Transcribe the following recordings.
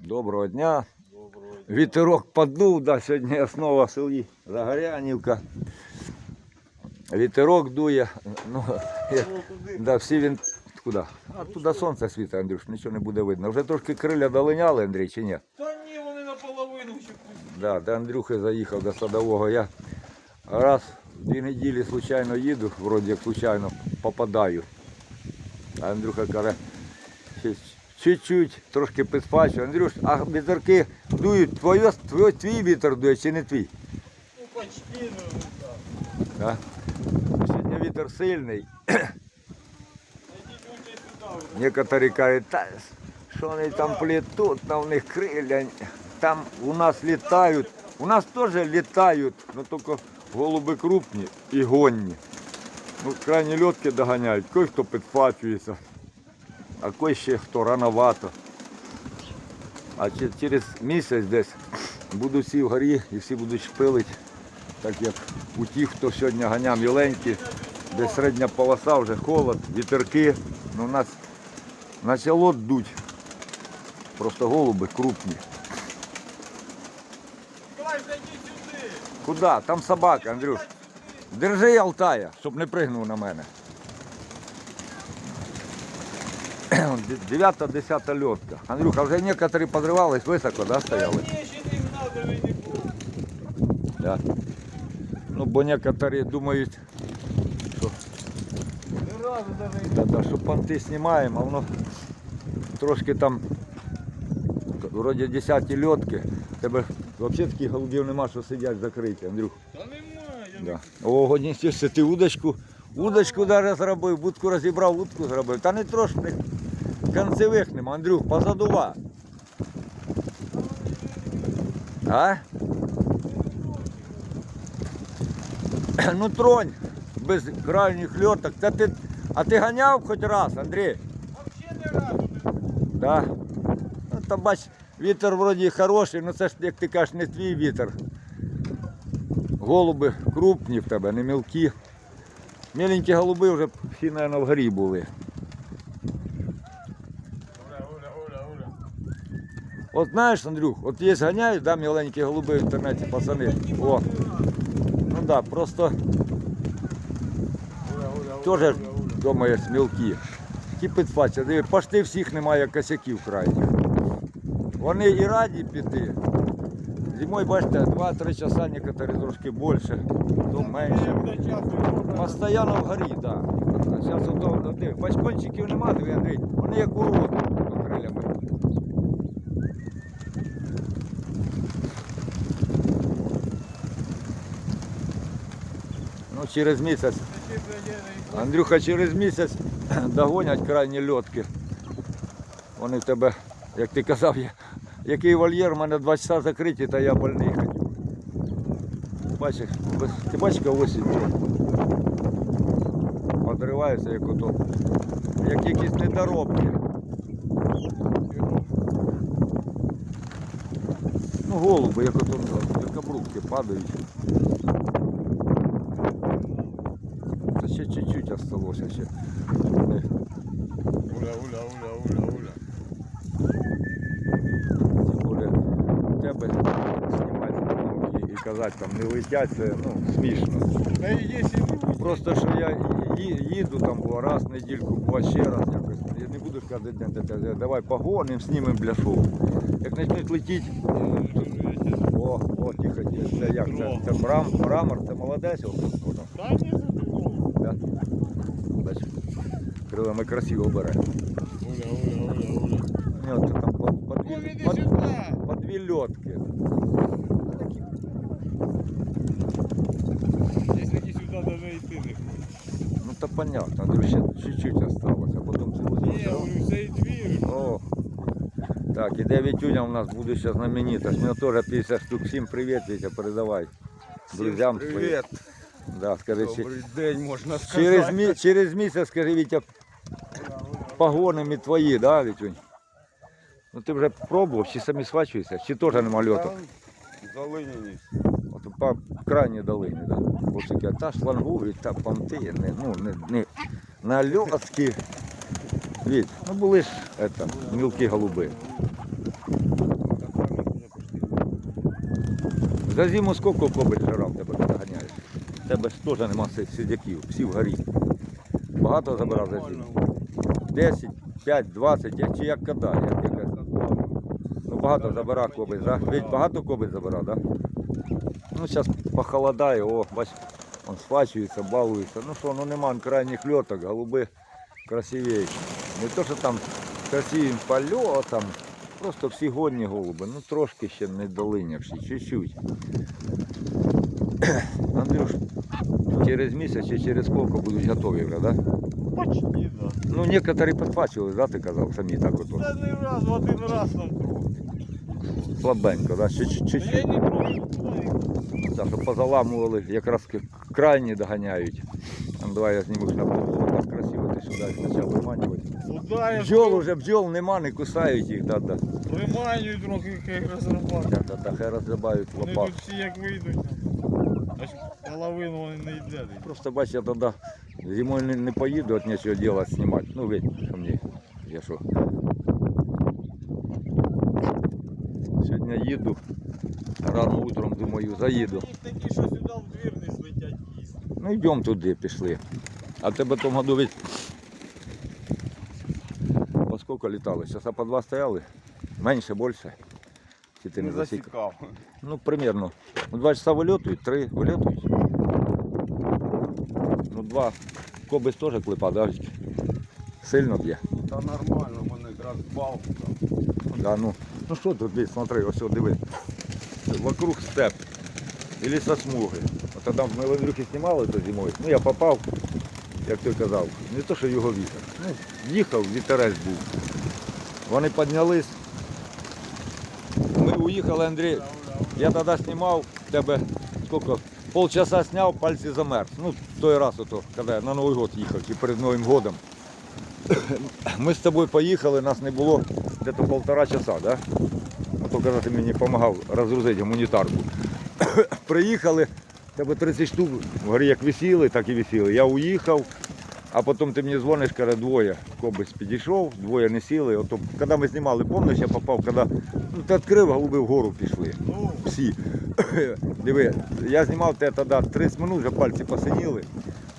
Доброго дня. Вітерок подув, да, сьогодні в селі Загорянівка. Вітерок дує. Ну, я, да, всі він. Куди? А туди сонце світить, Андрюш, нічого не буде видно. Вже трошки криля долиняли, Андрій, чи ні? Та ні, вони наполовину ще Да, до Андрюхи заїхав до садового. Я раз в дві неділі случайно їду, вроді як случайно попадаю. А Андрюха каже, «Ще чуть-чуть, трошки підспачу. Андрюш, а вітерки дують, твоє, твій, твій вітер дує чи не твій? ну почти, ну так. Да? Сьогодні вітер сильний. Некоторі кажуть, та що вони там плетуть, там в них крилля. Там у нас літають. У нас теж літають, але тільки голуби крупні і гонні. Ну, крайні льотки доганяють, кой хто підпачується, а кой ще хто рановато. А через місяць десь будуть всі вгорі і всі будуть шпилити, так як у тих, хто сьогодні ганяв міленькі, де середня полоса, вже холод, вітерки. Ну, у нас почало дуть. Просто голуби крупні. Куда? Там собака, Андрюш. Держи Алтая, щоб не пригнув на мене. 9-10 льотка. Андрюха, вже некоторі подривались високо, да, стояли? Да. Ну, бо некоторі думають, що, да, да, що понти знімаємо, а воно трошки там, вроді 10 льотки, тебе взагалі таких голубів нема, що сидять закриті, Андрюх. Та немає, Да. О, годністю, ти удочку, удочку даже зробив, будку розібрав, удку зробив. Та не трошки концевих нема, Андрюх, позадува. А? Ну тронь, без крайніх льоток. Та ти, а ти ганяв хоч раз, Андрій? Взагалі не разу Да. Ну, та бач, вітер вроді хороший, ну це ж, як ти кажеш, не твій вітер. Голуби крупні в тебе, не мілкі. Міленькі голуби вже всі, мабуть, вгорі були. От знаєш, Андрюх, от є ганяють, да, міленькі голуби в інтернеті, пацани. О, ну да, просто теж думаєш мілкі. Ті підфаться, диви, пошти всіх немає косяків крайніх. Вони і раді піти. Зимою, бачите, 2-3 часа, некоторі трошки більше, то менше. Постоянно вгорі, так. Да. Зараз диви, бачкончиків нема, диви, Андрій, вони як уроди через місяць Андрюха, через місяць догонять крайні льотки. Вони в тебе, як ти казав, я- який вольєр, у мене два часа закриті, та я больний хотів. Бачиш, ти бачиш, осінь? Подривається, як ото, як якісь недоробки. Ну, голуби, як ото, як обрубки падають. 180. Вони... Уля, уля, уля, уля, уля. Тим более тебе знімати і, і казати там не летять, це э, ну, смішно. Та і. Просто що я їду там бо раз в недільку, бо ще раз якось. Я не буду сказати, кожен день, та- давай погоним, знімем для шоу. Як почнуть летіти, О, о, тихо, це як? Це, це мрам, мрамор, це молодець. о, о, там. крилами красиво бере. Оля, Оля, Оля, Оля. Ні, от там по, по, Оля, дві, іди по, сюди. по дві льотки. Якщо таки сюди даже йти не хочеш. Ну то понятно, Андрюш, ще чуть-чуть осталось, а потім це буде. Ні, я говорю, цей двір. О, так, іде Вітюня у нас будуща знаменитость. Мене теж 50 штук. Всім привіт, Вітя, передавай. Друзям своїм. Привет. Да, скажи, ще- Добрий день, можна сказати. через, мі... через місяць, скажи, Вітя, погонами твої, да, Вітюнь? Ну ти вже пробував, чи самі свачуєшся, чи теж нема льоту? Залиняні. От по крайній долині, да. Ось таке, та шлангують, та понти, не, ну, не, не. на льотки. Віть, ну були ж это, мілкі голуби. За зиму скільки кобель жирав тебе доганяєш? Тебе ж теж нема сидяків, всі в горі. Багато забирав за зиму. 10, 5, 20, як- чи як кода? Як, яка? Ну багато забирав кобель, да? Ведь багато кобель забирав, да? Ну зараз похолодає, о, бач, он схвачується, балується. Ну що, ну нема крайніх льоток, голуби красивіші. Не то, що там красивим польотом, просто всі годні голуби, ну трошки ще не долинявші, чуть-чуть. Андрюш, через місяць чи через скільки будуть готові вже, да? Почти, да. Ну, некоторі підхвачували, да, ти казав, самі так от. Та не раз, в один раз там трохи. Слабенько, да? Ще чуть- Та я не трогаю нікуди. Так, що позаламували, якраз крайні доганяють. Там, давай я зніму на полу, так красиво ти сюди їх почав виманювати. Я Бджол уже, бджол нема, не кусають їх, да, да. приманюю трохи, хай розрабатую. Да, да, да, хай розрибають Вони лопат. тут всі як вийдуть. Аж половину вони не йдуть. Просто бач, я тоді зимою не, не поїду, от нічого делать, знімати. Ну, ведь, що мені, я що. Сьогодні їду, рано утром думаю, заїду. Такі, що сюди в двір не злетять їсти. Ну йдемо туди, пішли. А тебе в тому году ведь по скільки літали? Часа по два стояли? Менше, більше? Чи ти не засікав? засікав. Ну, примерно. Ну, два часа вильотують, три вильотують. Два. Кобись теж клепа, да? Сильно б'є. Та нормально, в мене якраз бал. Да, ну. Ну що тут, дивись, смотри, ось о, диви. Вокруг степ. І лісосмуги. От тоді ми в знімали то зимою. Ну я попав, як ти казав, не то, що його вітер. Ну, їхав, вітерець був. Вони піднялись. Ми уїхали, Андрій. Я тоді знімав тебе скільки? Полчаса зняв, пальці замерз. Ну, той раз, ото, коли я на Новий год їхав, чи перед Новим годом. Ми з тобою поїхали, нас не було десь полтора часа, да? А то коли ти мені допомагав розгрузити гуманітарку. Приїхали, тебе 30 штук вгорі як висіли, так і висіли. Я уїхав, а потім ти мені дзвониш, каже, двоє кобець підійшов, двоє не сіли. Ото, коли ми знімали, пам'ятаєш, я попав, коли ну, ти відкрив, голуби вгору пішли. Всі. Диви, я знімав тебе тоді 30 минут, вже пальці посиніли.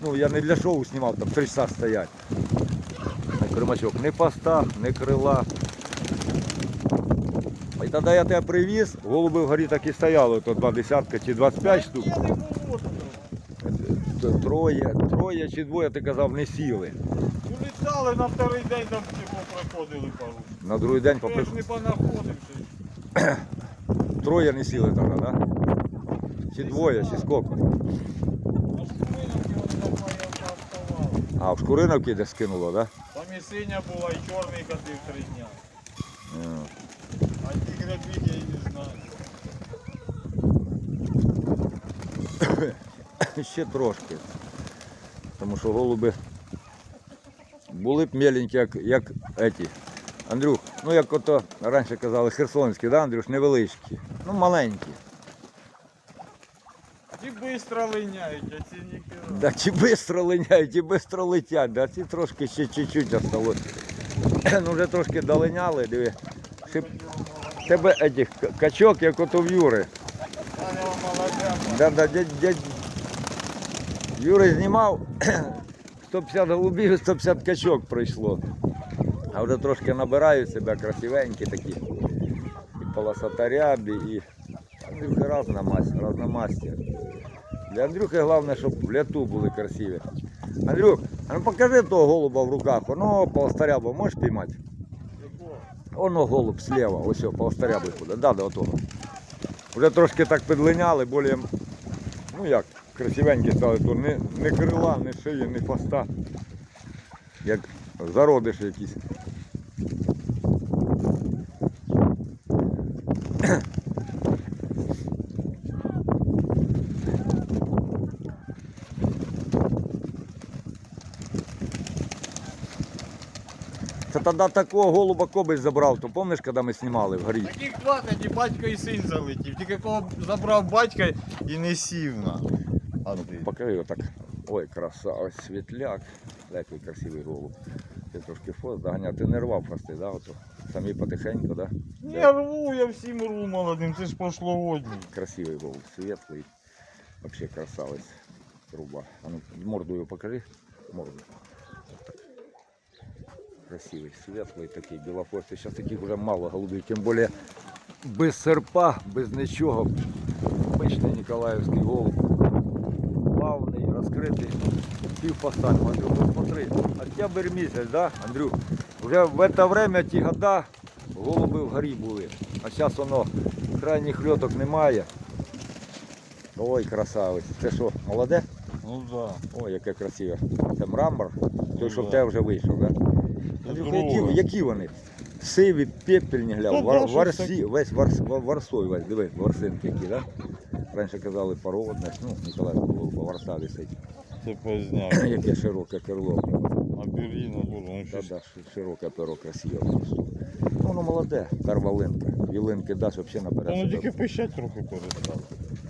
Ну, я не для шоу знімав, там 3 часа стоять. Кримачок, ні поста, ні крила. І тоді я тебе привіз, голуби вгорі так і стояли, то два десятка чи 25 штук. не. Троє, троє чи двоє, ти казав, не сіли. Улітали на вторий день там типу проходили пару. На другий день попри... ж не понаходився. троє не сіли тоді, так? Да? Чи двоє, чи скільки? А в Шкуриновки де скинуло, так? Там і синя була, і чорний ходив три дня. Да? А ті грабіг я і не знаю. Ще трошки. Тому що голуби були б меленькі, як, як еті. Андрюх, ну як ото раніше казали, херсонські, да, Андрюш, невеличкі. Ну, маленькі. Ті швидко линяють, а ці ніхера. Да, ті швидко линяють, ті швидко летять, да, ці трошки ще чуть-чуть осталось. ну вже трошки долиняли, диви. Шип... Тебе етих к- качок, як ото в Юри. Да, да, дядь, дядь. Юра знімав 150 голубів, 150 качок пройшло. А вже трошки набирають себе красивенькі такі. І полосатарябі, і Андрюхи разна масть, разномастя. Для Андрюхи головне, щоб в ляту були красиві. Андрюх, а ну покажи того голуба в руках, воно полостаряба можеш піймати? Воно голуб слева, ось о, полостаряби куди. Да, до того. Вже трошки так підлиняли, більш, ну як, красивенькі стали, не, не крила, не шиї, не хвоста. Як зародиш якісь. Тоді такого голуба кобись забрав, то пам'ятаєш, коли ми знімали в горі? Таких два, тоді батько і син залетів. Тільки кого забрав батька і не сів на. А ти? Покажи його так. Ой, красавець, світляк. Який красивий голуб. Ти трошки фос доганяв. Ти не рвав прости, да, ото? Самі потихеньку, да? Я рву, я всім рву молодим, це ж прошлогодній. Красивий голуб, світлий. Вообще красавець. Труба. А ну, морду його покажи. Морду. Так. Красивий, світлий такий, білопостий. Зараз таких вже мало голубів, тим більше без серпа, без нічого. Обичний Ніколаївський голуб. Плавний, розкритий. Пів поставив. Андрюх, посмотри. Октябрь місяць, да, Андрюх? Вже в це время ті года голуби в горі були. А зараз воно крайніх льоток немає. Ой, красавець. Це що, молоде? Ну да. Ой, яке красиве. Це мрамор. Той, що в тебе вже вийшов, так? Да? Андрюха, які, які вони? Сиві, пепельні, глянь, вар, варсі, весь варс, варсой весь, диви, ворсинки які, да? Раніше казали породне, ну, Ніколаївського голуба, варса висить. Це поздняк. Яке широке крило. А Берліна дуже, ну Та щось. да, ши- широке перо красиве просто. Ну, воно молоде, карвалинка. Вілинки даш взагалі наперед. Воно себе. тільки пищать трохи перестало.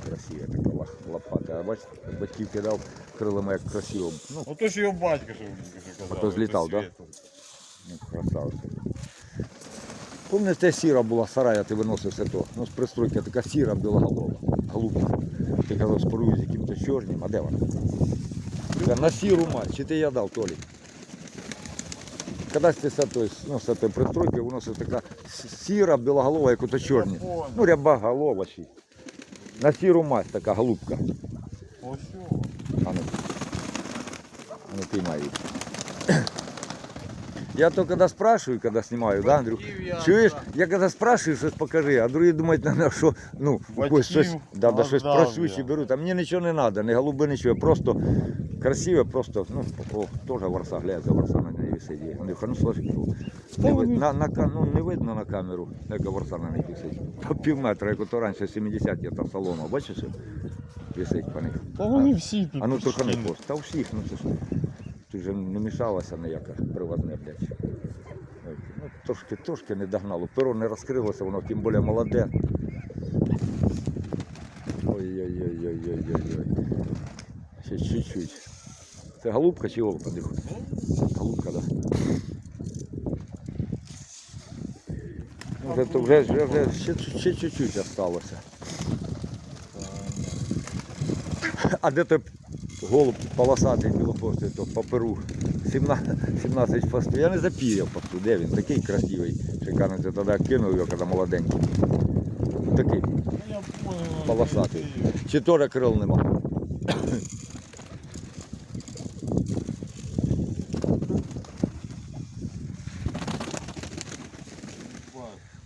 Красиве така лах- лопата. А бачите, батьків кидав крилами як красиво. Ну, Ото ж його батько, що казав. Ото злітав, да? Ну, красавці. Пам'ятаєте, сіра була сарая, ти виносив все то. Ну, з пристройки така сіра білоголова. Голубка. Ти казав, спорую з яким-то чорним. А де вона? На сіру мать. Чи ти я дав, Толі? Кадась ти з той, ну, з той пристройки виносив така сіра білоголова, як ото чорні. Ну, ряба голова ще. На сіру мать така голубка. Ось що. А ну. А ну поймай її. Я то когда спрашиваю, когда снимаю, да, Андрюх? Я, Чуєш, я когда спрашиваю, щось покажи, а другі думають, наверное, що ну, Батьків ось щось, да, да, щось наздав просючі я. беруть, а мені нічого не треба, не голуби, нічого, просто красиве, просто, ну, о, теж ворса, глянь, за ворса на неї. Андрюха, ну сложи, ну, не, ви- на, на, ка- ну, не видно на камеру, яка ворса на них висить. По пів метра, як ото раніше 70 є та солома, бачиш, висить по них. Та вони всі тут. А ну трохи не пост. Та у всіх, ну це ж тут же не мішалася ніяка приватне, блядь. Трошки, трошки не догнало. Перо не розкрилося, воно тим більше молоде. Ой-ой-ой-ой-ой-ой. Ще чуть-чуть. Це голубка чи Андрюха? Голубка, так. Да. Вже, вже, вже, вже ще, ще чуть-чуть осталося. А де той голуб полосатий білопостий, то по перу 17, 17 постів. Я не запіряв посту, де він? Такий красивий, шикарний. Ти тоді кинув його, коли молоденький. Такий. Полосатий. ти- Чи теж крил нема?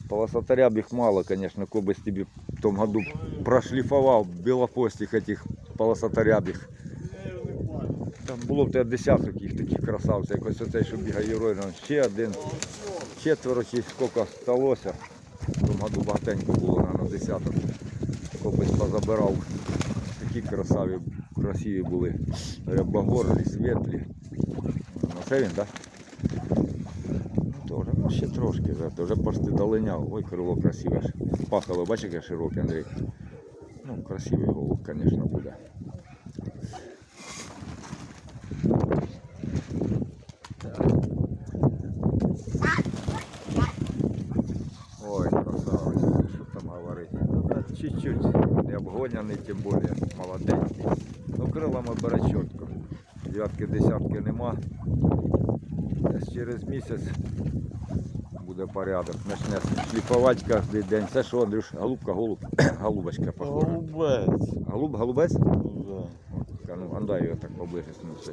Полосатаряб їх мало, конечно, Кобас тебе в том году прошлифовал белопостих этих полосатарябих. Там було в тебе десяток їх таких красавців, якось оцей, що бігає герой, ну, ще один, четверо чи скільки сталося. В багатенько було, на десяток. Кобець позабирав. Такі красаві, красиві були. Рябогорлі, світлі. Ну, це він, так? Тоже, ну ще трошки, вже, вже почти долиняв. Ой, крило красиве. Пахало, бачиш, яке широке, Андрій. Ну, красивий голуб, звісно, буде. Ой, красавець, що там говорити. Ну, та чуть-чуть обгоняний, тим більше молоденький. Ну, крилами бере чітко. Дев'ятки, десятки нема. Десь через місяць буде порядок. Почне шліфувати кожен день. Це що, Андрюш, голубка, голуб, голубочка похожа. Голубець. Голуб, голубець? Ну, да. Ну, андай його так поближе снуси.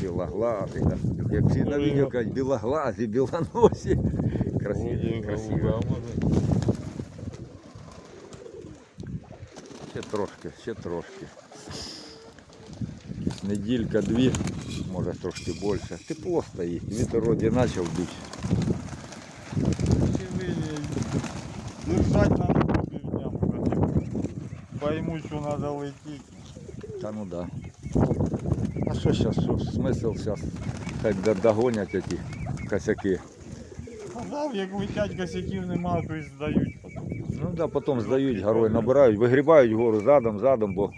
Білоглазий, да? як всі на відео кажуть, білоглазі, білоносі. Красиві, красиві. голуба, може. Ще трошки, ще трошки. Неділька, дві, може трошки більше. Тепло стоїть, вітер вроді почав. Чи ви держать надо півдня. Пойму, що треба летіти. Та ну да. А що зараз, що смисл зараз? Хай догонять ці косяки. Казав, як летять косяків нема, то й здають потім. Ну да, потім здають горой, набирають, вигрібають гору задом, задом, бо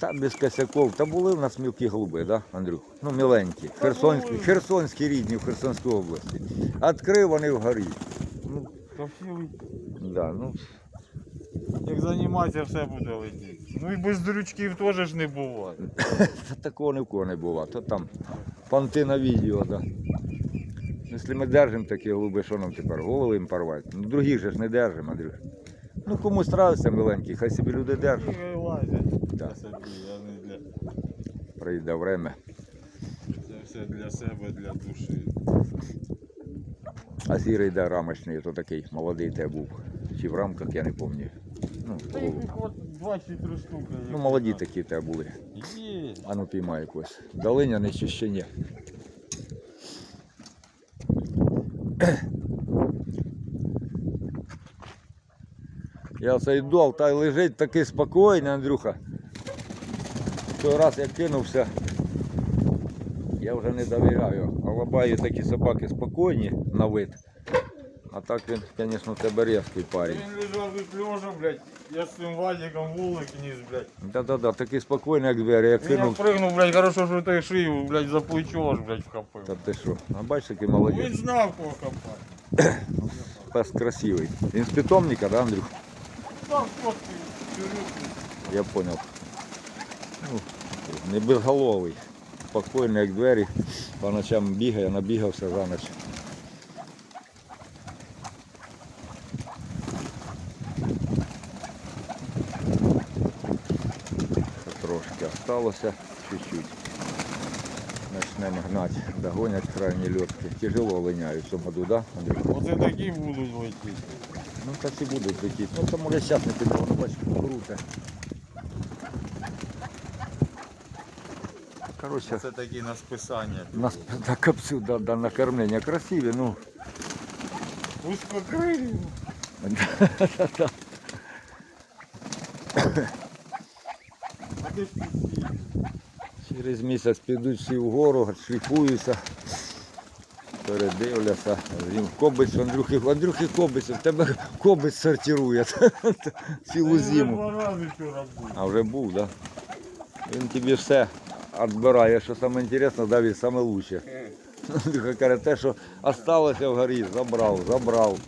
Та без косяков. Та були в нас мілкі голуби, да, Андрюх? Ну, міленькі. Херсонські, херсонські рідні в Херсонській області. Відкрив вони вгорі. Ну, Красивий. да, ну, Як займатися, все буде летіти. Ну і без дрючків теж ж не буває. такого ні в кого не було. То там понти на відео, да. Якщо ми держимо такі голуби, що нам тепер? Голови їм порвати? Ну, других же ж не держимо, Андрюх. Ну, комусь нравиться миленький, хай собі люди держать. Так. Собі, я не для. Прийде время. Це все для себе, для душі. А сірий да, рамочний, то такий молодий те був. Чи в рамках, я не пам'ятаю. Ну, Та от два чи три штуки. ну, молоді такі те були. Є. А ну піймай якось. Долиня не чи ще ні. Я це та Алтай лежить такий спокійний, Андрюха. Той раз я кинувся, я вже не довіряю. лабаю такі собаки спокійні на вид. А так він, звісно, в тебе різкий парень. Він лежав тут лежа, блядь, я з цим вазиком вулик ніс, блядь. Да-да-да, такий спокійний, як двері. Я Він як кинув. пригнув, блядь, хорошо, що ти шию, блядь, за плечо аж, блядь, вхопив. Та ти що? А бачиш, який молодець. Він знав, кого копати. Пес красивий. Він з питомника, да, Андрюх? Там фотки, чурюки. Я понял. Ну, не безголовий. Спокійний, як двері. По ночам бігає, набігався за ніч. Ще Трошки осталося, чуть-чуть. Начнемо гнати, догонять крайні льотки. Тяжело линяють в цьому году, да, Андрюх? Оце такі будуть летіти. Ну так і будуть летіти. Ну там може зараз не піде, воно бачиш, круте. Коротше, Це такі на списання. нас на капцю да, да, на кормлення красиві, ну. Узкокрилі. Да-да-да. А де ж ці всі? Через місяць підуть всі вгору, шліфуються, передивляться. Він кобець, Андрюхи, Андрюхи кобець, в тебе кобець сортирує цілу зиму. А вже був, так? Да? Він тобі все відбирає, що саме інтересно, дав і саме лучше. Андрюха каже, те, що осталося вгорі, забрав, забрав.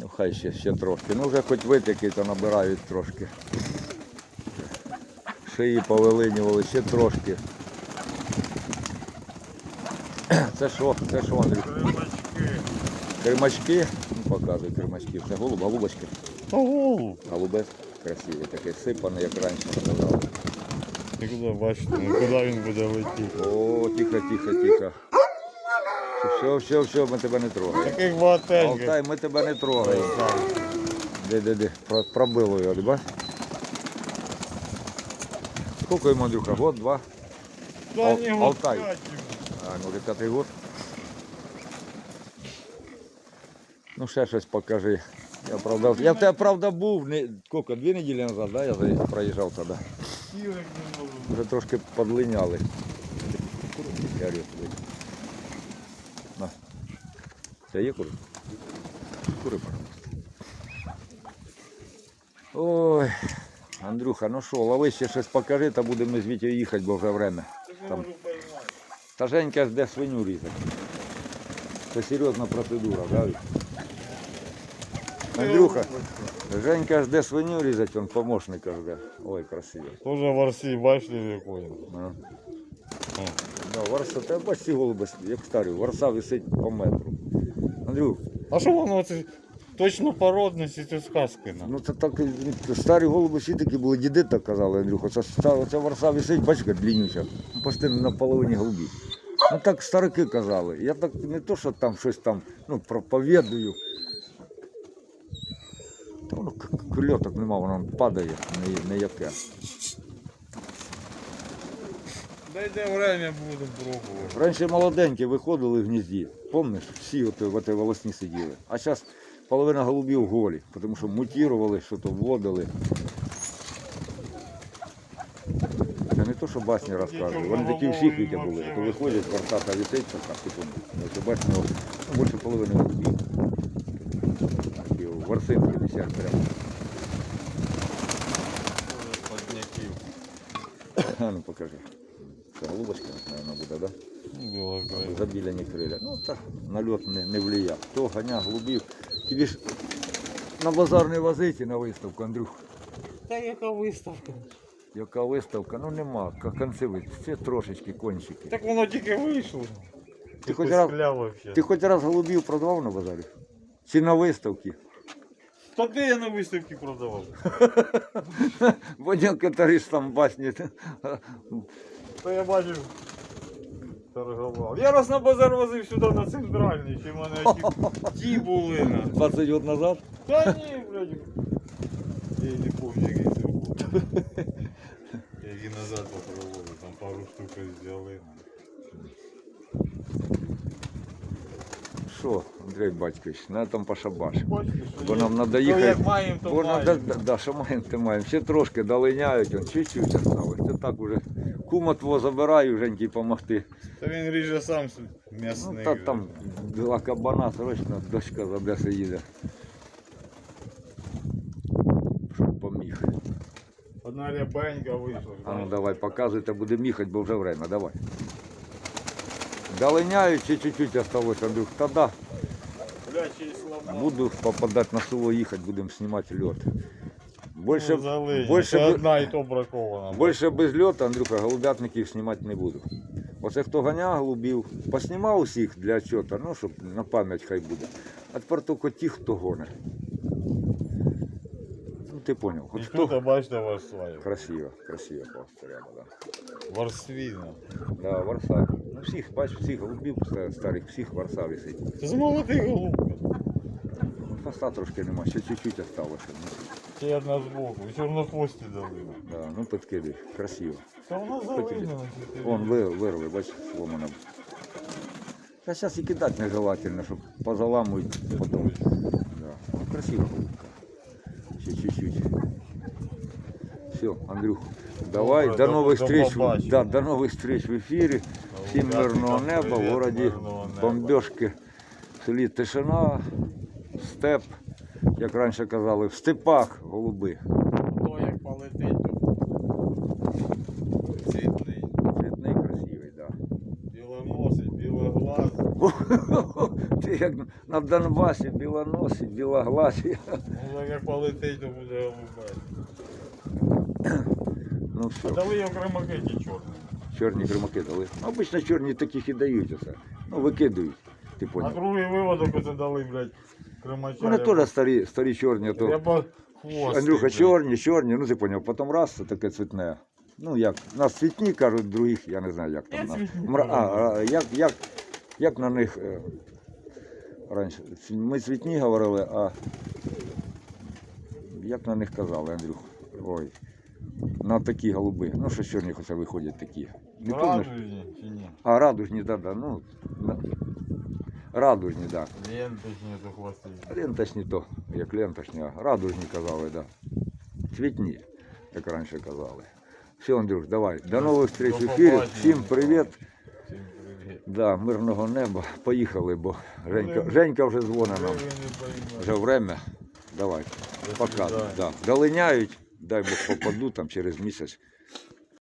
Ну хай ще, ще трошки. Ну вже хоч витяки то набирають трошки. Шиї повилинювали ще трошки. Це що? Це що, Андрюх? Кримачки. Кримачки? Ну, показуй кримачки. Це голуб, голубочки. Ого! Голубець красивий, такий сипаний, як раніше казали. І куди бачите, ну куди він буде летіти? О, тихо, тихо, тихо. Все, все, все, ми тебе не трогаємо. Таких багатеньких. Алтай, ми тебе не трогаємо. Де, де, де, Про- пробило його, бачиш? Скільки йому, Андрюха, год, два? Та Ал- ні, Алтай. А, ну, вже п'ятий год. Ну, ще щось покажи. Я, правда, я в тебе, правда, був, не, скільки, дві неділі назад, да, я проїжджав тоді. Сілик. Вже трошки подлиняли. На. Це є кури? Кури, пожалуйста. Ой, Андрюха, ну що, лови ще щось покажи, та будемо з Вітєю їхати, бо вже время. Там. Та Женька ж де свиню різати. Це серйозна процедура, да? Андрюха, Женька ж де свиню різати, він помощника жде. Ой, красиво. Тоже варсі, бачите, якої. А. Да, варса, та бач голуби, як старі, варса висить по метру. Андрюх, А що воно це точно породності, це сказки нам. ну це так, і- старі голуби всі такі були, діди так казали, Андрюха. Це, це варса висить, бачка, длиннюча, ну, почти на половині голубів. Ну так старики казали. Я так не то, що там щось там ну, проповідую. Та воно к- к- нема, воно падає, не, не яке. Дай де время будемо пробувати. Раніше молоденькі виходили в гнізді. Помниш, всі от в оте волосні сиділи. А зараз половина голубів голі, тому що мутірували, що то вводили. Це не то, що басні розказують. Вони такі всі квіті були. То виходять, вартата висить, така, типу, ну, ну, більше половини голубів. Такі о, ворсинки висять прямо. А ну покажи. Це голубочка, мабуть, буде, так? Ну. Забіляні криля. Ну так, нальот не, не влияв. Хто ганя, голубів. Тобі ж на базар не возити на виставку, Андрюх. Та яка виставка? Яка виставка? Ну нема, концевик. Це трошечки кончики. Так воно тільки вийшло. Ти хоч раз- Ти хоч раз голубів продавав на базарі? Чи на виставці? Та де я на виставці продавав? Бо некоторі ж там басні. Та я бачив. Торгував. Я раз на базар возив сюди на центральний, чи в мене ті, ті були на. 20 років назад. Та ні, блядь. Я не пам'ятаю, який це був. Я її назад попробував, там пару штук взяли. Що, Андрій Батькович, на там пошабаш. Бачите, що Бо є? нам треба То їхати. як маємо, то Бо надо, маємо. да, да, що маємо, то маємо. Ще трошки долиняють, он чуть-чуть осталось. Це так уже. Кума твого забираю, Женьки, помогти. Та він ріже сам с- Ну, та там два кабана, срочно дочка за Одеси їде. Щоб поміг. Одна рябенька вийшла. А ну давай, показуйте, будемо їхати, бо вже время, давай. Долиняють чи чуть-чуть осталось, Андрюх. Слабо. буду попадати на село їхати, будемо знімати льот. Більше, Ну, залині. більше, Це б- одна і то бракована. більше без льоту, Андрюха, голубятників знімати не буду. Оце хто ганяв голубів, поснімав усіх для чота, ну, щоб на пам'ять хай буде. А тепер тільки ті, хто гоне. Ну, ти І хоч тут, хто. бачите, варсваю. Красиво, красиво просто рядом, да. Варсвіна. Да, варса. Ну всіх, бач, всіх голубів ста- старих, всіх варса висить. Це з молодих голубка. Ну, трошки нема, ще чуть-чуть осталося. Ну, Ще одна збоку. Чорнохвості дали. да, ну підкидай, красиво. Та вона залинена. Вон ви, вирви, бач, сломано. Та зараз і кидати нежелательно, щоб позаламують потім. Да. Ну, красиво. Ще чуть-чуть. Все, Андрюх, давай, Добре, до нових до встреч, побачення. да, до нових встреч в ефірі. Всім мирного неба, в городі бомбежки, в селі тишина, степ, як раніше казали, в степах голуби. То як полетить, то цвітний. Цвітний красивий, так. Білоносить, білоглаз. Ти як на Донбасі білоносі, білогласі. Ну як полетить, то буде голубець. Ну А дали я в кремакеті чорний. чорні кримаки дали. Ну, Обично чорні таких і дають оце. Ну, викидують. Ти А другий виводок оце дали, блядь, кремача. Вони теж старі, старі чорні, Я то хвост. Андрюха, чорні, чорні, ну ти поняв, потім раз це таке цвітне. Ну як, нас цвітні кажуть, других, я не знаю, як там. на- цвітні Мра- А, як, як, як на них е, раніше? Ми цвітні говорили, а як на них казали, Андрюх? Ой. На такі голуби. Ну, що чорні хоча виходять такі. Не помниш? Радужні чи ні? А, радужні, да, да. Ну, на- радужні, так. Да. Ленточні то хвости. Ленточні то, як ленточні, а радужні казали, да. Цвітні, як раніше казали. Все, Андрюш, давай. До нових встреч в ефірі. Всім привіт. Всім привіт. Да, мирного неба. Поїхали, бо Женька, Женька вже дзвонить нам. Вже время. Давай, пока. Да. Долиняють, дай Бог попаду там через місяць.